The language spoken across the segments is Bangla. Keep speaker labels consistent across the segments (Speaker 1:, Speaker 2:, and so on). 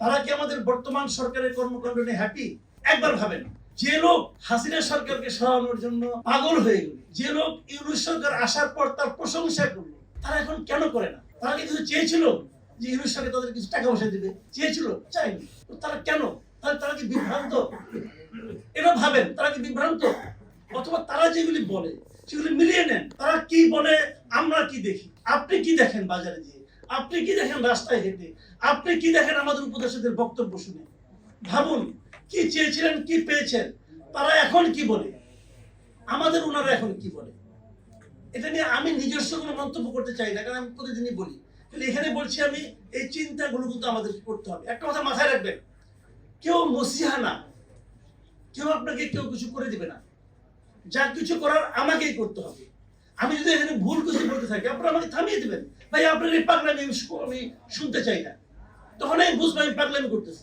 Speaker 1: তারা কি আমাদের বর্তমান সরকারের কর্মকাণ্ড নিয়ে হ্যাপি একবার ভাবেন। যে লোক হাসিনা সরকারকে সরানোর জন্য পাগল হয়ে গেল, যে লোক ইউনুস সরকার আসার পর তার প্রশংসা করল, তারা এখন কেন করে না? তারা কি কিছু চেয়েছিল যে ইউনুস সরকার তাদের কিছু টাকা পয়সা দিবে? চেয়েছিল চাইনি তারা কেন? তাহলে তারা কি বিভ্রান্ত? এটা ভাবেন, তারা কি বিভ্রান্ত? অথবা তারা যেগুলি বলে, সেগুলি মিলিয়ে নেন। তারা কি বলে, আমরা কি দেখি? আপনি কি দেখেন বাজারে গিয়ে আপনি কি দেখেন রাস্তায় হেঁটে? আপনি কি দেখেন আমাদের উপদেশদের বক্তব্য শুনে? ভাবুন, কি চেয়েছিলেন, কি পেয়েছেন? তারা এখন কি বলে? আমাদের ওনারা এখন কি বলে? এটা নিয়ে আমি নিজস্ব কোনো মন্তব্য করতে চাই না, কারণ আমি প্রতিদিনই বলি। কিন্তু এখানে বলছি আমি, এই চিন্তাগুলো কিন্তু আমাদের করতে হবে। একটা কথা মাথায় রাখবেন, কেউ মসিহা না, কেউ আপনাকে কেউ কিছু করে দিবে না। যা কিছু করার আমাকেই করতে হবে। আমি যদি এখানে ভুল কিছু বলতে থাকি, আপনারা আমাকে থামিয়ে দেবেন। ভাই, আপনার এই পাগলামি আমি শুনতে চাই না। তখন আমি বুঝব, আমি পাগলামি করতেছি।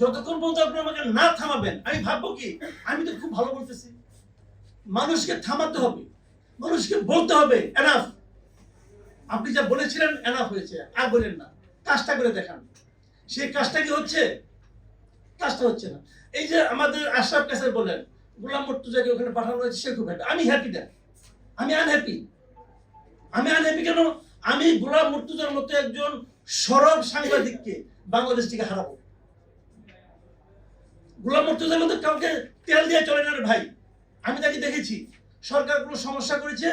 Speaker 1: যতক্ষণ পর্যন্ত আপনি আমাকে না থামাবেন, আমি ভাববো কি, আমি তো খুব ভালো বলতেছি। মানুষকে থামাতে হবে। মানুষকে বলতে হবে এনাফ আপনি যা বলেছিলেন এনাফ হয়েছে। আর বলেন না। কাজটা করে দেখান। সেই কাজটা কি হচ্ছে? কাজটা হচ্ছে না। এই যে আমাদের আশরাফ কাসার বললেন গোলাম মর্তুজাকে ওখানে পাঠানো হয়েছে, সে খুব আমি হ্যাপি না। আমি আনহ্যাপি আমি আনহ্যাপি কেন? আমি গোলাম মর্তুজার মতো একজন সরব সাংবাদিককে বাংলাদেশ থেকে হারাবো। গোলাম মর্তুজার মতো কাউকে তেল দিয়ে চলে না ভাই। আমি তাকে দেখেছি। সরকার কোনো সমস্যা করেছে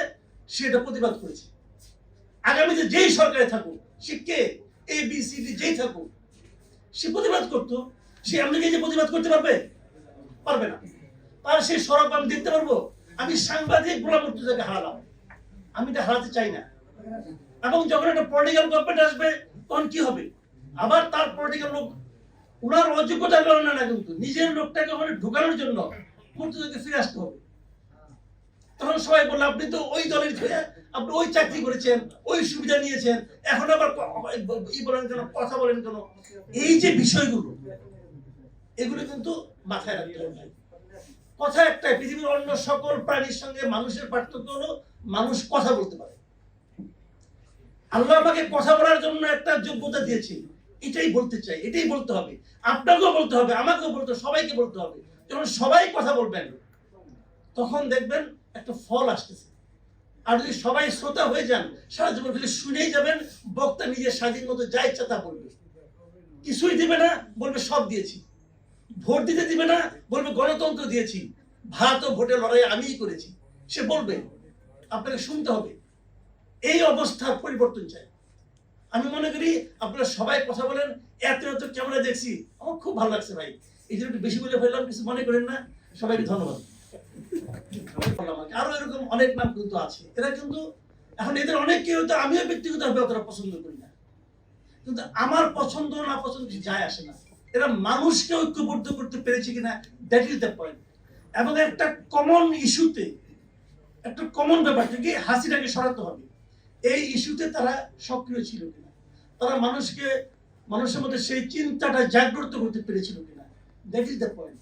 Speaker 1: সেটা প্রতিবাদ করেছে। আগামীতে যেই সরকারে থাকুক, সে কে? এ বি সি ডি যেই থাকুক, সে প্রতিবাদ করতো। সে আপনাকে যে প্রতিবাদ করতে পারবে? পারবে না। তার সেই সরব আমি দেখতে পারব? আমি সাংবাদিক গোলাম মুর্তুজাকে হারালাম। আমি এটা হারাতে চাই না। এবং যখন একটা পলিটিক্যাল গভর্নমেন্ট আসবে, তখন কি হবে? আবার তার পলিটিক্যাল লোক ওনার অযোগ্যতা কারণে না কিন্তু, নিজের লোকটাকে ওখানে ঢুকানোর জন্য মুর্তুজাকে ফিরে আসতে হবে। তখন সবাই বলল, আপনি তো ওই দলের হয়ে আপনি ওই চাকরি করেছেন, ওই সুবিধা নিয়েছেন, এখন আবার ই বলেন কেন, কথা বলেন কেন? এই যে বিষয়গুলো, এগুলো কিন্তু মাথায় রাখতে হবে। কথা একটাই পৃথিবীর অন্য সকল প্রাণীর সঙ্গে মানুষের পার্থক্য হলো মানুষ কথা বলতে পারে। আল্লাহ আমাকে কথা বলার জন্য একটা যোগ্যতা দিয়েছে। এটাই বলতে চাই, এটাই বলতে হবে। আপনাকেও বলতে হবে, আমাকেও বলতে সবাইকে বলতে হবে। যখন সবাই কথা বলবেন, তখন দেখবেন একটা ফল আসতেছে। আর যদি সবাই শ্রোতা হয়ে যান, সারা জীবন খালি শুনেই যাবেন, বক্তা নিজের স্বাধীন মতো যা ইচ্ছা তা বলবে। কিছুই দিবে না, বলবে সব দিয়েছি। ভোট দিতে দিবে না, বলবে গণতন্ত্র দিয়েছি। ভাত ও ভোটের লড়াই আমিই করেছি। সে বলবে, আপনাকে শুনতে হবে। এই অবস্থার পরিবর্তন চাই। আমি মনে করি আপনারা সবাই কথা বলেন, এত এত ক্যামেরা দেখছি, আমার খুব ভালো লাগছে ভাই। এই জন্য একটু বেশি বলে ফেললাম, কিছু মনে করেন না। সবাইকে ধন্যবাদ। আর এরকম অনেক নাম কিন্তু আছে। এরা কিন্তু, এখন এদের অনেককে হয়তো আমিও ব্যক্তিগতভাবে অতটা পছন্দ করি না। কিন্তু আমার পছন্দ না পছন্দ যায় আসে না। এরা মানুষকে ঐক্যবদ্ধ করতে পেরেছে কিনা দ্যাট ইজ দ্য পয়েন্ট এবং একটা কমন ইস্যুতে একটা কমন ব্যাপার থেকে হাসিটাকে সরাতে হবে। এই ইস্যুতে তারা সক্রিয় ছিল কিনা, তারা মানুষকে, মানুষের মধ্যে সেই চিন্তাটা জাগ্রত করতে পেরেছিল কিনা দ্যাট ইজ দ্য পয়েন্ট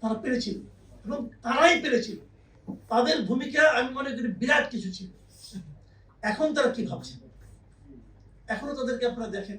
Speaker 1: তারা পেরেছিল, এবং তারাই পেরেছিল। তাদের ভূমিকা, আমি মনে করি, বিরাট কিছু ছিল। এখন তারা কি ভাবছে? এখনও তাদেরকে আপনারা দেখেন?